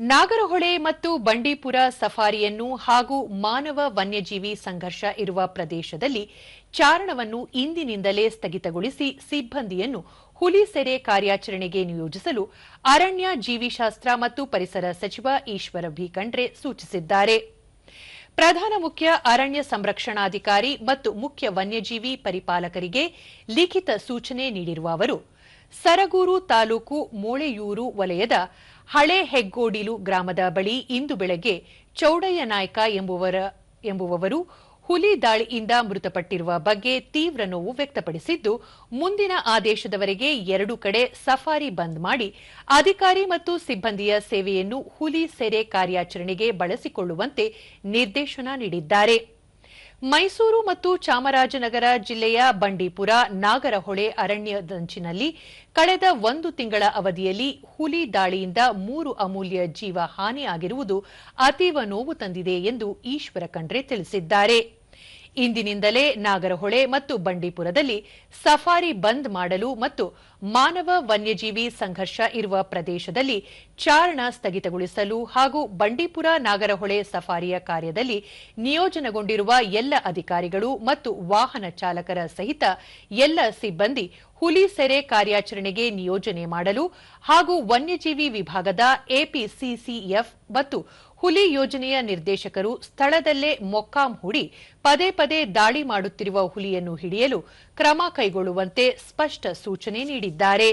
ನಾಗರಹೊಳೆ ಮತ್ತು ಬಂಡೀಪುರ ಸಫಾರಿಯನ್ನು ಹಾಗೂ ಮಾನವ ವನ್ಯಜೀವಿ ಸಂಘರ್ಷ ಇರುವ ಪ್ರದೇಶದಲ್ಲಿ ಚಾರಣವನ್ನು ಇಂದಿನಿಂದಲೇ ಸ್ಥಗಿತಗೊಳಿಸಿ ಸಿಬ್ಬಂದಿಯನ್ನು ಹುಲಿ ಸೆರೆ ಕಾರ್ಯಾಚರಣೆಗೆ ನಿಯೋಜಿಸಲು ಅರಣ್ಯ ಜೀವಿಶಾಸ್ತ್ರ ಮತ್ತು ಪರಿಸರ ಸಚಿವ ಈಶ್ವರ ಬಿ. ಖಂಡ್ರೆ ಸೂಚಿಸಿದ್ದಾರೆ. ಪ್ರಧಾನ ಮುಖ್ಯ ಅರಣ್ಯ ಸಂರಕ್ಷಣಾಧಿಕಾರಿ ಮತ್ತು ಮುಖ್ಯ ವನ್ಯಜೀವಿ ಪರಿಪಾಲಕರಿಗೆ ಲಿಖಿತ ಸೂಚನೆ ನೀಡಿರುವ ಅವರು ಸರಗೂರು ತಾಲೂಕು ಮೋಳೆಯೂರು ವಲಯದ ಹಳೆ ಹೆಗ್ಗೋಡಿಲು ಗ್ರಾಮದ ಬಳಿ ಇಂದು ಬೆಳಗ್ಗೆ ಚೌಡಯ್ಯ ನಾಯ್ಕ ಎಂಬುವವರು ಹುಲಿ ದಾಳಿಯಿಂದ ಮೃತಪಟ್ಟಿರುವ ಬಗ್ಗೆ ತೀವ್ರ ನೋವು ವ್ಯಕ್ತಪಡಿಸಿದ್ದು, ಮುಂದಿನ ಆದೇಶದವರೆಗೆ ಎರಡು ಕಡೆ ಸಫಾರಿ ಬಂದ್ ಮಾಡಿ ಅಧಿಕಾರಿ ಮತ್ತು ಸಿಬ್ಬಂದಿಯ ಸೇವೆಯನ್ನು ಹುಲಿ ಸೆರೆ ಕಾರ್ಯಾಚರಣೆಗೆ ಬಳಸಿಕೊಳ್ಳುವಂತೆ ನಿರ್ದೇಶನ ನೀಡಿದ್ದಾರೆ. ಮೈಸೂರು ಮತ್ತು ಚಾಮರಾಜನಗರ ಜಿಲ್ಲೆಯ ಬಂಡೀಪುರ, ನಾಗರಹೊಳೆ ಅರಣ್ಯದಂಚಿನಲ್ಲಿ ಕಳೆದ ಒಂದು ತಿಂಗಳ ಅವಧಿಯಲ್ಲಿ ಹುಲಿ ದಾಳಿಯಿಂದ ಮೂರು ಅಮೂಲ್ಯ ಜೀವ ಹಾನಿಯಾಗಿರುವುದು ಅತೀವ ನೋವು ತಂದಿದೆ ಎಂದು ಈಶ್ವರ ಖಂಡ್ರೆ ತಿಳಿಸಿದ್ದಾರೆ. ಇಂದಿನಿಂದಲೇ ನಾಗರಹೊಳೆ ಮತ್ತು ಬಂಡೀಪುರದಲ್ಲಿ ಸಫಾರಿ ಬಂದ್ ಮಾಡಲು ಮತ್ತು ಮಾನವ ವನ್ಯಜೀವಿ ಸಂಘರ್ಷ ಇರುವ ಪ್ರದೇಶದಲ್ಲಿ ಚಾರಣ ಸ್ಥಗಿತಗೊಳಿಸಲು ಹಾಗೂ ಬಂಡೀಪುರ ನಾಗರಹೊಳೆ ಸಫಾರಿಯ ಕಾರ್ಯದಲ್ಲಿ ನಿಯೋಜನೆಗೊಂಡಿರುವ ಎಲ್ಲ ಅಧಿಕಾರಿಗಳು ಮತ್ತು ವಾಹನ ಚಾಲಕರ ಸಹಿತ ಎಲ್ಲ ಸಿಬ್ಬಂದಿ ಹುಲಿ ಸೆರೆ ಕಾರ್ಯಾಚರಣೆಗೆ ನಿಯೋಜನೆ ಮಾಡಲು ಹಾಗೂ ವನ್ಯಜೀವಿ ವಿಭಾಗದ ಎಪಿಸಿಸಿಎಫ್ ಮತ್ತು ಹುಲಿ ಯೋಜನೆಯ ನಿರ್ದೇಶಕರು ಸ್ಥಳದಲ್ಲೇ ಮೊಕ್ಕಾಂ ಹೂಡಿ ಪದೇ ಪದೇ ದಾಳಿ ಮಾಡುತ್ತಿರುವ ಹುಲಿಯನ್ನು ಹಿಡಿಯಲು ಕ್ರಮ ಕೈಗೊಳ್ಳುವಂತೆ ಸ್ಪಷ್ಟ ಸೂಚನೆ ನೀಡಿದ್ದಾರೆ.